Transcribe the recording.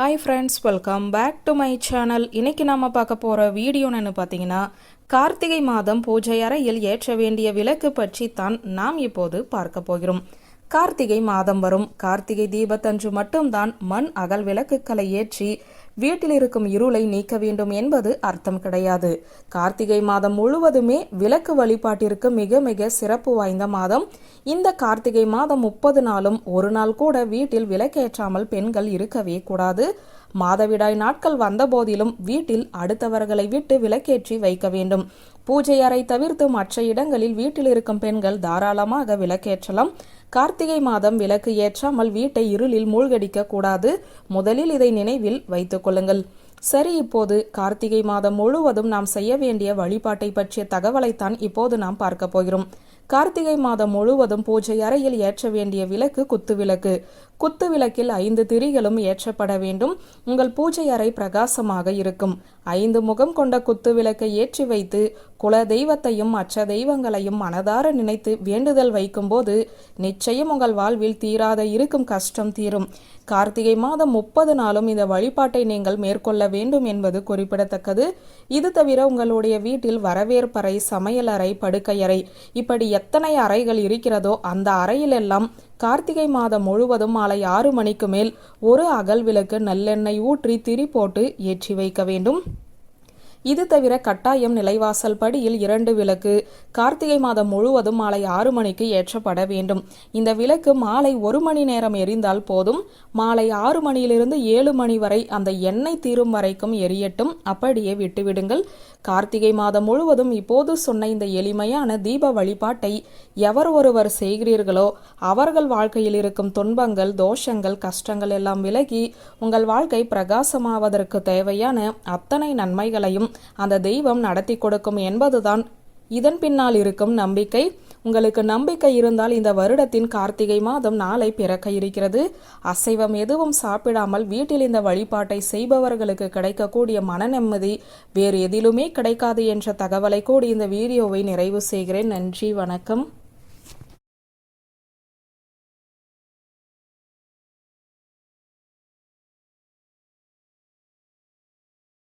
Hi friends welcome back to my channel இன்னைக்கு நாம பார்க்க போகிற வீடியோன்னு பார்த்தீங்கன்னா கார்த்திகை மாதம் பூஜை அறையில் ஏற்ற வேண்டிய விளக்கு பற்றி தான் நாம் இப்போது பார்க்க போகிறோம். கார்த்திகை மாதம் வரும். கார்த்திகை தீபத்தன்று மட்டும்தான் மண் அகல் விளக்குகளை ஏற்றி வீட்டில் இருக்கும் இருளை நீக்க வேண்டும் என்பது அர்த்தம் கிடையாது. கார்த்திகை மாதம் முழுவதுமே விளக்கு வழிபாட்டிற்கு மிக மிக சிறப்பு வாய்ந்த மாதம். இந்த கார்த்திகை மாதம் முப்பது நாளும் ஒரு நாள் கூட வீட்டில் விளக்கேற்றாமல் பெண்கள் இருக்கவே கூடாது. மாதவிடாய் நாட்கள் வந்தபோதிலும் வீட்டில் அடுத்தவர்களை விட்டு விளக்கேற்றி வைக்க வேண்டும். பூஜை அறை தவிர்த்து மற்ற இடங்களில் வீட்டில் இருக்கும் பெண்கள் தாராளமாக விளக்கேற்றலாம். கார்த்திகை மாதம் விளக்கு ஏற்றாமல் வீட்டை இருளில் மூழ்கடிக்க கூடாது. முதலில் இதை நினைவில் வைத்துக் கொள்ளுங்கள். சரி இப்போது கார்த்திகை மாதம் முழுவதும் நாம் செய்ய வேண்டிய வழிபாட்டை பற்றிய தகவலைத்தான் இப்போது நாம் பார்க்க போகிறோம். கார்த்திகை மாதம் முழுவதும் பூஜை அறையில் ஏற்ற வேண்டிய விளக்கு குத்து விளக்கு. குத்து விளக்கில் ஐந்து திரிகளும் ஏற்றப்பட வேண்டும். உங்கள் பூஜை அறை பிரகாசமாக இருக்கும். ஐந்து முகம் கொண்ட குத்து விளக்கை ஏற்றி வைத்து குல தெய்வத்தையும் மற்ற தெய்வங்களையும் மனதார நினைத்து வேண்டுதல் வைக்கும்போது நிச்சயம் உங்கள் வாழ்வில் தீராத இருக்கும் கஷ்டம் தீரும். கார்த்திகை மாதம் முப்பது நாளும் இந்த வழிபாட்டை நீங்கள் மேற்கொள்ள வேண்டும் என்பது குறிப்பிடத்தக்கது. இது தவிர உங்களுடைய வீட்டில் வரவேற்பறை சமையலறை படுக்கையறை இப்படி எத்தனை அறைகள் இருக்கிறதோ அந்த அறையிலெல்லாம் கார்த்திகை மாதம் முழுவதும் மாலை ஆறு மணிக்கு மேல் ஒரு அகல் விளக்கு நல்லெண்ணெய் ஊற்றி திரி போட்டு ஏற்றி வைக்க வேண்டும். இது தவிர கட்டாயம் நிலைவாசல் படியில் இரண்டு விளக்கு. கார்த்திகை மாதம் முழுவதும் மாலை ஆறு மணிக்கு ஏற்றப்பட வேண்டும். இந்த விளக்கு மாலை ஒரு மணி நேரம் எரிந்தால் போதும். மாலை ஆறு மணியிலிருந்து ஏழு மணி வரை அந்த எண்ணெய் தீரும் வரைக்கும் எரியட்டும். அப்படியே விட்டுவிடுங்கள். கார்த்திகை மாதம் முழுவதும் இப்போது சொன்ன இந்த எளிமையான தீப வழிபாட்டை எவர் ஒருவர் செய்கிறீர்களோ அவர்கள் வாழ்க்கையில் இருக்கும் துன்பங்கள் தோஷங்கள் கஷ்டங்கள் எல்லாம் விலகி உங்கள் வாழ்க்கை பிரகாசமாவதற்கு தேவையான அத்தனை நன்மைகளையும் அந்த தெய்வம் நடத்தி கொடுக்கும் என்பதுதான். இதன் பின்னால் இருக்கும் நம்பிக்கை. உங்களுக்கு நம்பிக்கை இருந்தால் இந்த வருடத்தின் கார்த்திகை மாதம் நாளை பிறக்க இருக்கிறது. அசைவம் எதுவும் சாப்பிடாமல் வீட்டில் இந்த வழிபாட்டை செய்பவர்களுக்கு கிடைக்கக்கூடிய மன நிம்மதி வேறு எதிலுமே கிடைக்காது என்ற தகவலை கூடி இந்த வீடியோவை நிறைவு செய்கிறேன். நன்றி வணக்கம்.